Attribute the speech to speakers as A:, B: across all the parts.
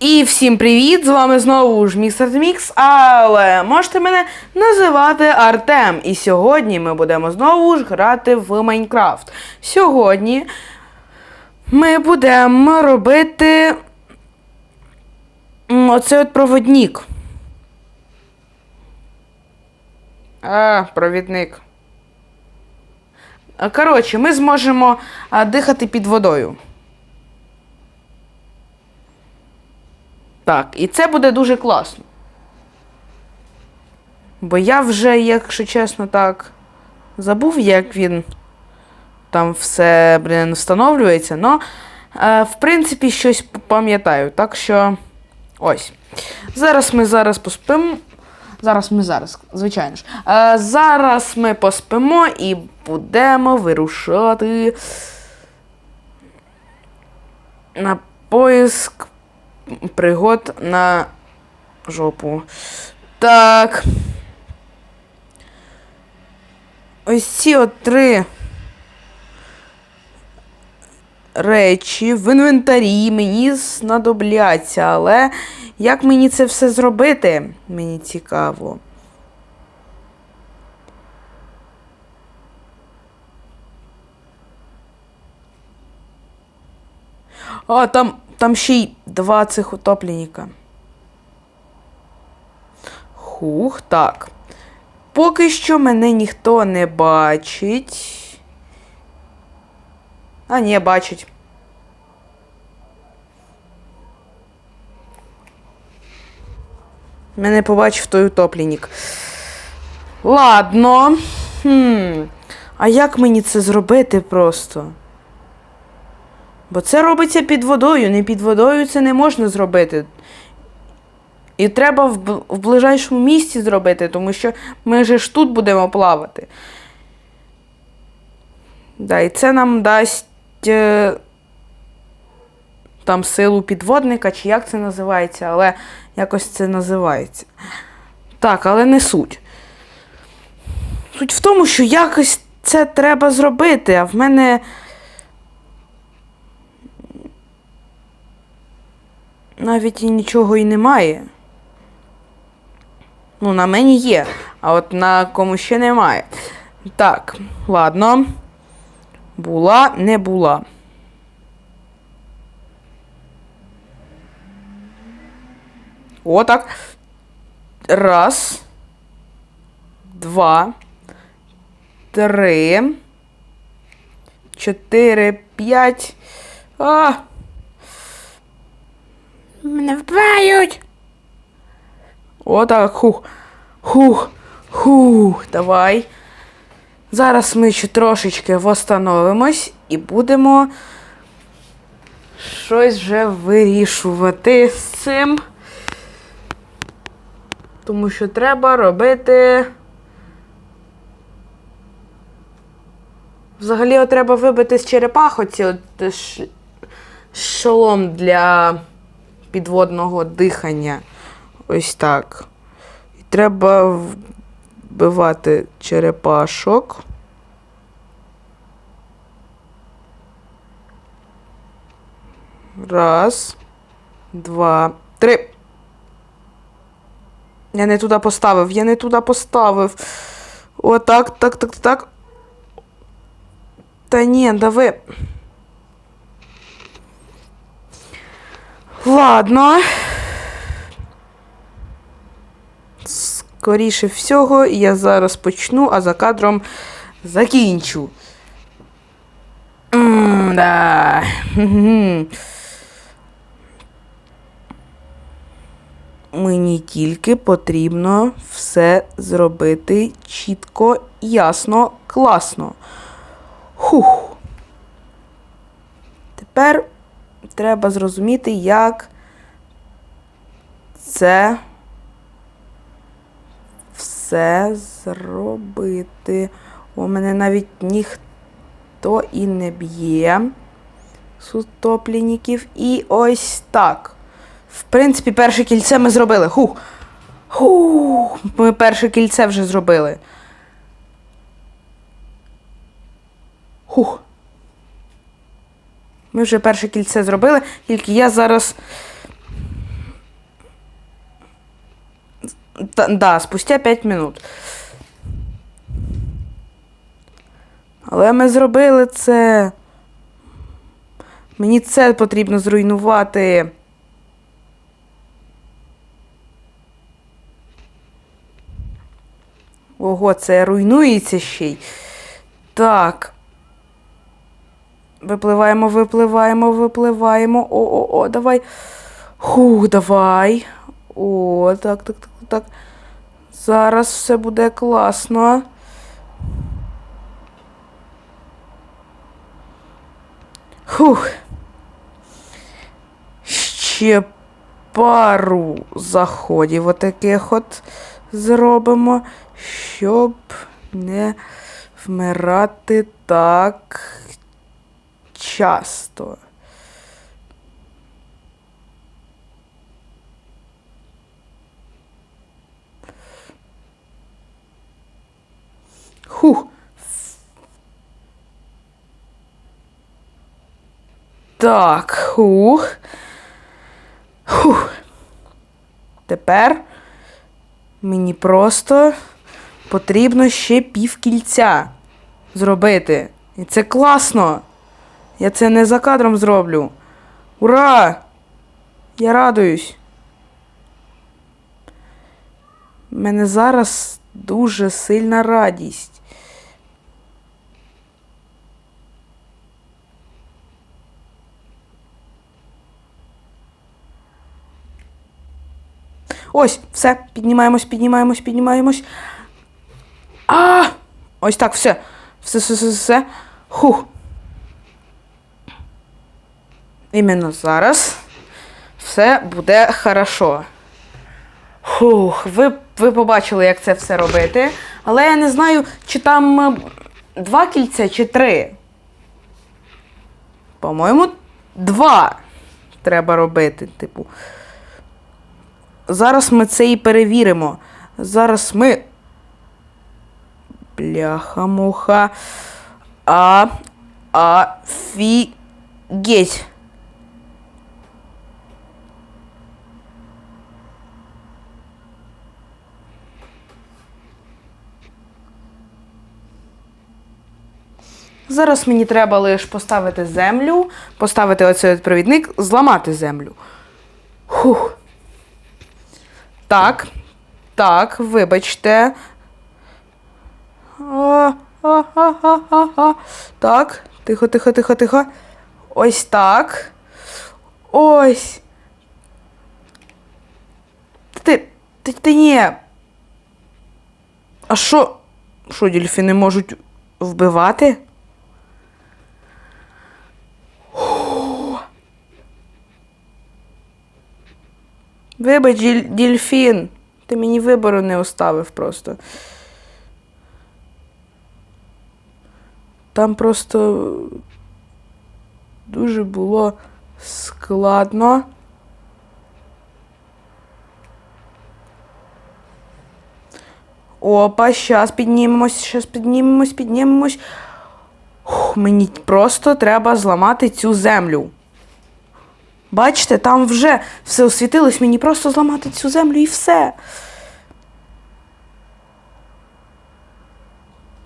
A: І всім привіт! З вами знову ж Містер Мікс, але можете мене називати Артем. І сьогодні ми будемо знову ж грати в Майнкрафт. Сьогодні ми будемо робити оцей от проводник. А, провідник. Коротше, ми зможемо дихати під водою. Так, і це буде дуже класно. Бо я вже, якщо чесно, так забув, як він там все, блін, встановлюється, но, е, в принципі, щось пам'ятаю. Так що. Ось. Зараз ми зараз поспимо. Зараз ми зараз, звичайно ж. Е, зараз ми поспимо і будемо вирушати на поиск пригод на жопу. Так. Ось ці от три речі в інвентарі мені знадобляться, але як мені це все зробити? Мені цікаво. А, там, там ще й два цих утопленника. Хух, так. Поки що мене ніхто не бачить. А, ні, бачить. Мене побачив той утопленник. Ладно. Хм. А як мені це зробити просто? Бо це робиться під водою. Не під водою це не можна зробити. І треба в, в ближайшому місці зробити, тому що ми ж тут будемо плавати. Да, і це нам дасть е, там силу підводника, чи як це називається, але якось це називається. Так, але не суть. Суть в тому, що якось це треба зробити, а в мене. Навіть і нічого і немає. Ну, на мені є, а от на кому ще немає. Так, ладно. Була, не була. Отак. Раз. Два. Три. Чотири, п'ять. А! Мене вбивають. Отак. Хух. Хух. Хух. Давай. Зараз ми ще трошечки восстановимось і будемо щось вже вирішувати з цим. Тому що треба робити. Взагалі треба вибити з черепах оці от ш... шолом для підводного дихання. Ось так. І треба вбивати черепашок. Раз, два, три. Я не туди поставив, я не туди поставив. Отак, так, так, так. Та ні, дави. Ладно. Скоріше всього, я зараз почну, а за кадром закінчу. М-да. Мені тільки потрібно все зробити чітко, ясно, класно. Хух. Тепер треба зрозуміти, як це все зробити. У мене навіть ніхто і не б'є з утопленників. І ось так. В принципі, перше кільце ми зробили. Хух. Хух. Ми перше кільце вже зробили. Хух. Ми вже перше кільце зробили, тільки я зараз. Та, да, спустя 5 минут. Але ми зробили це. Мені це потрібно зруйнувати. Ого, це руйнується ще й. Так. Випливаємо, випливаємо, випливаємо. О-о-о, давай. Хух, давай. О, так, так, так, так. Зараз все буде класно. Хух. Ще пару заходів отаких от зробимо, щоб не вмирати так часто. Хух. Так, хух. Хух. Тепер мені просто потрібно ще пів кільця зробити. І це класно. Я це не за кадром зроблю. Ура! Я радуюсь. У мене зараз дуже сильна радість. Ось, все, піднімаємось, піднімаємось, піднімаємось. А! Ось так, все. Все, все, все, все. Хух. Іменно зараз все буде хорошо. Фух, ви, ви побачили, як це все робити. Але я не знаю, чи там е, два кільця, чи три. По-моєму, два треба робити. Типу. Зараз ми це і перевіримо. Зараз ми. Бляха-муха. А. Офігеть. Зараз мені треба лише поставити землю, поставити оцей провідник, зламати землю. Хух. Так. Так, вибачте. Так, тихо, тихо, тихо, тихо. Ось так. Ось. Ти. Ти, ти ні. А що? Що, дельфіни можуть вбивати? Вибач, діль- дельфін. Ти мені вибору не оставив просто. Там просто дуже було складно. Опа, щас піднімемось, щас піднімемось, піднімемось. Мені просто треба зламати цю землю. Бачите, там вже все освітилось, мені просто зламати цю землю і все.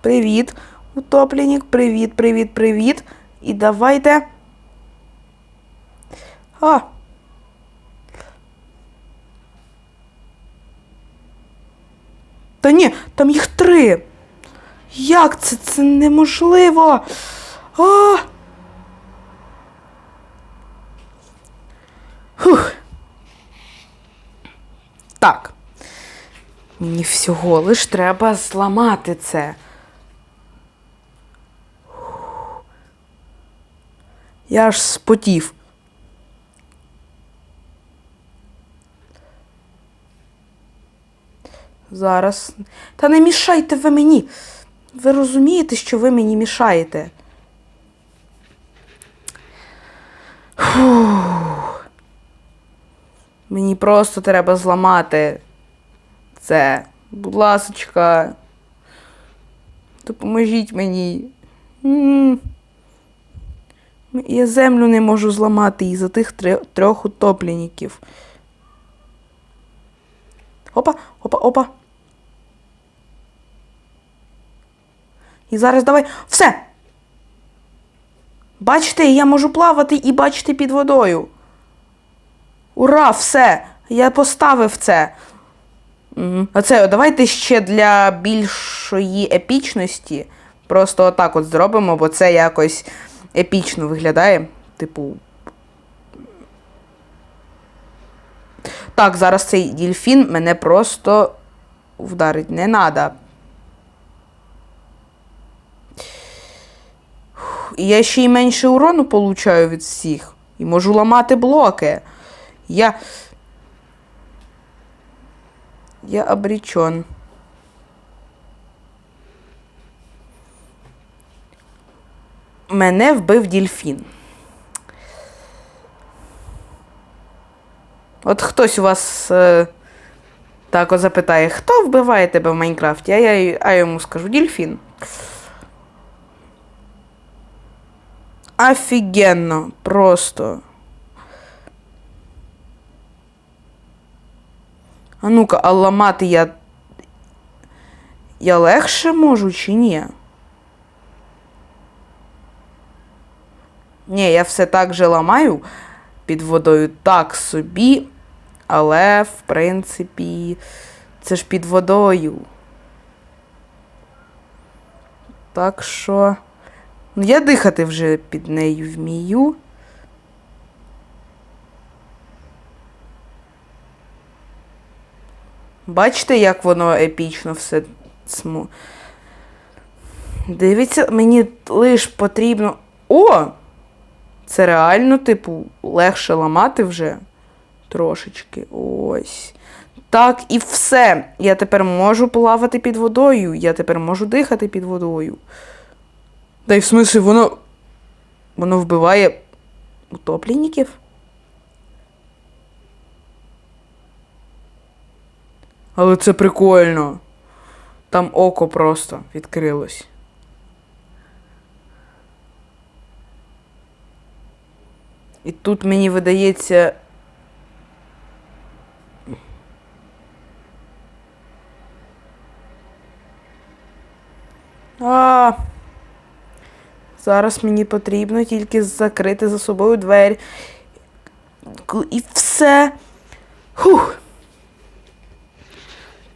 A: Привіт, утопленік, привіт, привіт, привіт. І давайте. А. Та ні, там їх три. Як це? Це неможливо. А! Фух. Так. Мені всього лиш треба зламати це. Я аж спотів. Зараз. Та не мішайте ви мені. Ви розумієте, що ви мені мішаєте. Фух. Мені просто треба зламати це. Будь ласочка. Допоможіть мені. Я землю не можу зламати із-за тих тре- трьох утопленників. Опа, опа, опа. І зараз давай. Все! Бачите, я можу плавати і бачити під водою. Ура, все! Я поставив це. Оце, давайте ще для більшої епічності. Просто отак от зробимо, бо це якось епічно виглядає. Типу. Так, зараз цей дільфін мене просто вдарить не надо. І я ще й менше урону получаю від всіх. І можу ламати блоки. Я. Я обречен. Мене вбив дільфін. От хтось у вас е, так запитає, хто вбиває тебе в Майнкрафті? А я а йому скажу дільфін. Офігенно, просто. А ну-ка, а ламати я. Я легше можу чи ні? Ні, я все так же ламаю під водою так собі, але в принципі це ж під водою. Так що. Ну, я дихати вже під нею вмію. Бачите, як воно епічно все сму. Дивіться, мені лиш потрібно. О! Це реально, типу, легше ламати вже трошечки. Ось. Так, і все. Я тепер можу плавати під водою. Я тепер можу дихати під водою. Та й в смислі, воно. Воно вбиває утопленників? Але це прикольно. Там око просто відкрилось. І тут мені видається. А. Зараз мені потрібно тільки закрити за собою двері. І все. Хух.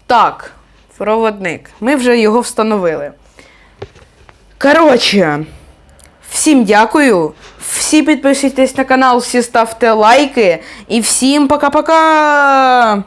A: Так, проводник. Ми вже його встановили. Коротше, всім дякую. Всі підписуйтесь на канал, всі ставте лайки. І всім пока-пока!